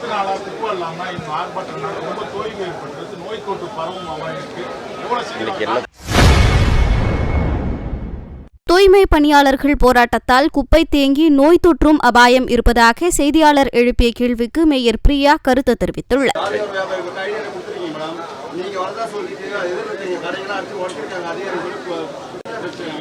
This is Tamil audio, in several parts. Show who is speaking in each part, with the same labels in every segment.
Speaker 1: பத்து நாளா குப்பை இல்லாம இந்த ஆர்ப்பாட்டம்னால ரொம்ப தொய்வு ஏற்பட்டுருது நோய் தொற்று பரவும் அபாயம் இருக்கு. எவ்வளவு சீக்கிரம்
Speaker 2: தூய்மை பணியாளர்கள் போராட்டத்தால் குப்பை தேங்கி நோய் தொற்றும் அபாயம் இருப்பதாக செய்தியாளர் எழுப்பிய கேள்விக்கு மேயர் பிரியா கருத்து தெரிவித்துள்ளார்.
Speaker 3: நீங்க வரதா சொல்லிட்டு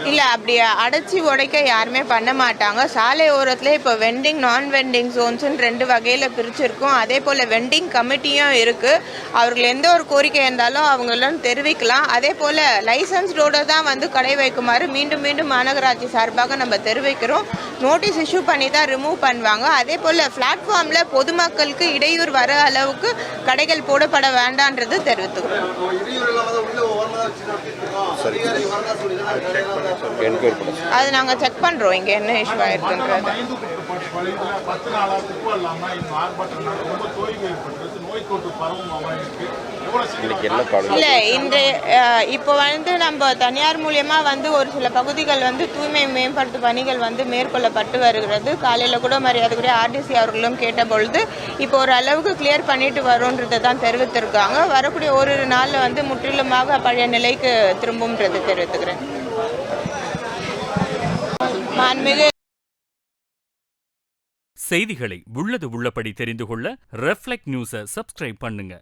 Speaker 4: இல்லை அப்படி அடைச்சி உடைக்க யாருமே பண்ண மாட்டாங்க. சாலை ஓரத்தில் இப்போ வெண்டிங் நான் வெண்டிங் ஜோன்ஸ்னு ரெண்டு வகையில் பிரிச்சிருக்கோம். அதே போல் வெண்டிங் கமிட்டியும் இருக்குது அவர்கள் எந்த ஒரு கோரிக்கை இருந்தாலும் அவங்களும் தெரிவிக்கலாம். அதே போல் லைசன்ஸ்டோட தான் வந்து கடை வைக்குமாறு மீண்டும் மீண்டும் மாநகராட்சி சார்பாக நம்ம தெரிவிக்கிறோம். நோட்டீஸ் இஷ்யூ பண்ணி தான் ரிமூவ் பண்ணுவாங்க. அதே போல் பிளாட்ஃபார்மில் பொதுமக்களுக்கு இடையூறு வர அளவுக்கு கடைகள் போடப்பட வேண்டான்றது தெரிவித்துக்கிறோம்.
Speaker 3: கடைகள்லாம்
Speaker 4: அது நாங்கள் செக் பண்ணுறோம் இங்கே என்ன இஷ்யூ ஆயிருக்குன்றது. இல்லை இன்று அஹ், இப்போ வந்து நம்ம தனியார் மூலியமா வந்து ஒரு சில பகுதிகள் வந்து தூய்மை மேம்படுத்தும் பணிகள் வந்து மேற்கொள்ளப்பட்டு வருகிறது. காலையில் கூட மரியாதைக்குரிய ஆர்டிசி அவர்களும் கேட்ட பொழுது இப்போ ஒரு அளவுக்கு கிளியர் பண்ணிட்டு வரோன்றதை தான் தெரிவித்திருக்காங்க. வரக்கூடிய ஒரு நாளில் வந்து முற்றிலுமாக பழைய நிலைக்கு திரும்பும்ன்றது தெரிவித்துக்கிறேன். மாண்புமிகு
Speaker 5: செய்திகளை உள்ளது உள்ளபடி தெரிந்து கொள்ள ரெஃப்ளெக்ட் நியூஸை சப்ஸ்கிரைப் பண்ணுங்க.